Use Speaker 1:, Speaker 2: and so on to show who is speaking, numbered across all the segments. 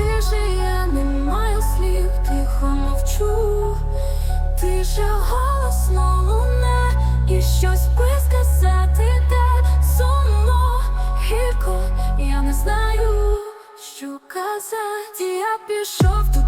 Speaker 1: мовчиш, я не маю слів, тихо мовчу, тиша голосно луне, і щось би сказати, те сумно, гірко, я не знаю, що казати, я пішов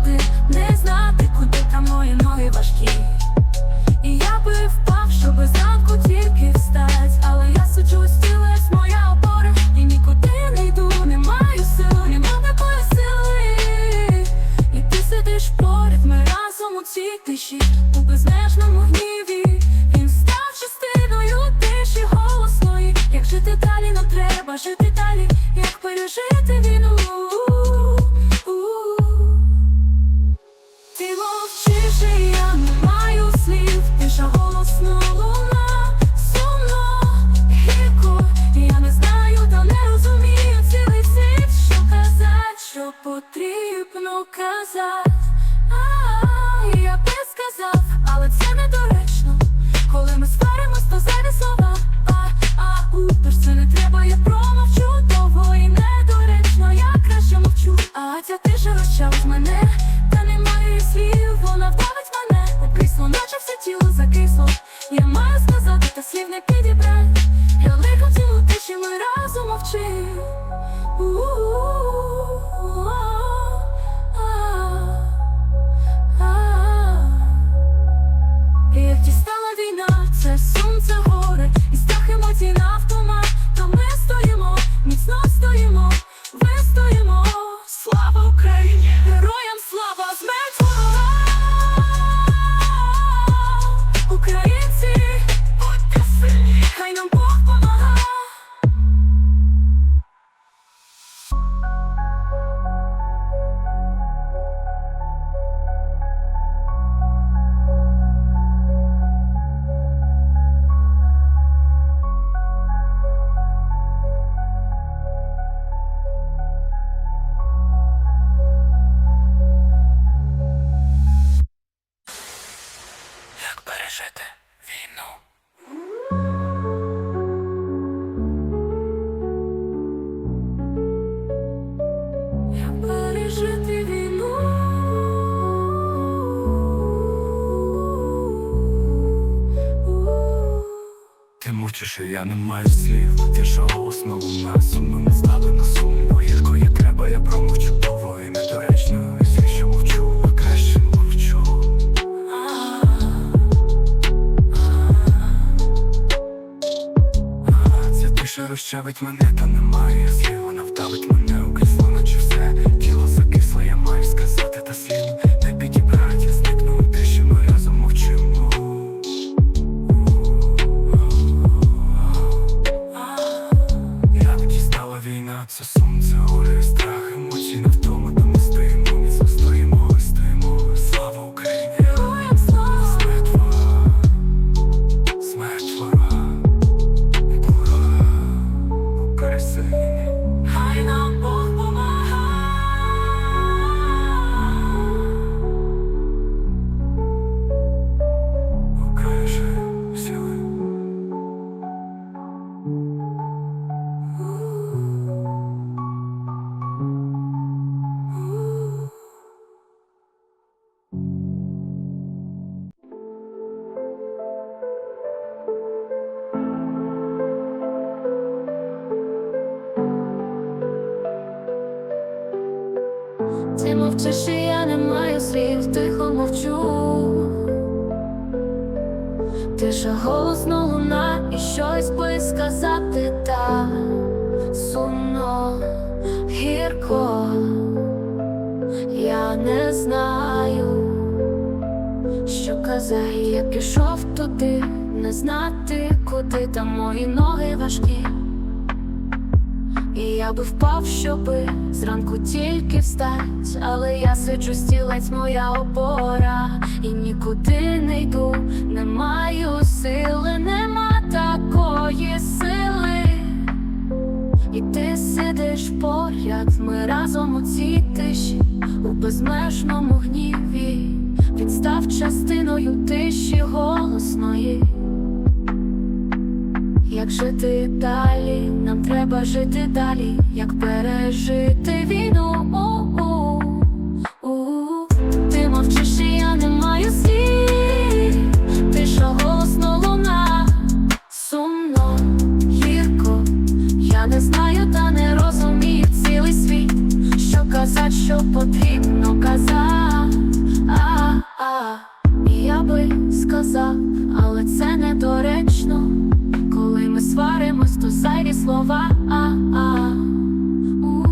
Speaker 1: у тиші, у безмежному гніві. Він став частиною тиші голосної. Як жити далі, нам треба жити далі, як пережити війну. Ти мовчиш, і я не маю слів, тиша голосно луна, сумно, гірко, я не знаю, та не розумію цілий світ, що казать, що потрібно казати. Війна, це сонце горе, і страх емоцій на
Speaker 2: пережити? Ти мовчиш, і я не маю слів. Ти що голосно луна, сумно не стали на сумно. Гірко як треба, я промовчу довго і недоречно. А краще мовчу. Ця тиша розчавить мене, та немає слів. Вона вдавить мене
Speaker 1: мовчиш, і я не маю слів, тихо мовчу. Тиша голосно луна, і щось би сказати та сумно, гірко. Я не знаю, що казати, я пішов туди, не знати, куди там мої ноги важкі. І я би впав, щоби зранку тільки встать, але я сиджу стілець, моя опора, і нікуди не йду, не маю сили, нема такої сили. І ти сидиш поряд, ми разом у цій тиші, у безмежному гніві, він став частиною тиші голосної. Як жити далі, нам треба жити далі, як пережити війну. Зайві слова. А-а. У,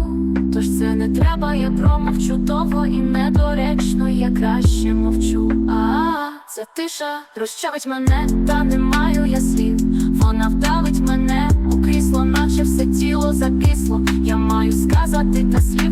Speaker 1: Тож це не треба, я промовчу довго і недоречно, я краще мовчу. А це тиша розчавить мене, та не маю я слів. Вона вдавить мене у крісло, наче все тіло закисло. Я маю сказати, та слів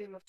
Speaker 1: Cleveland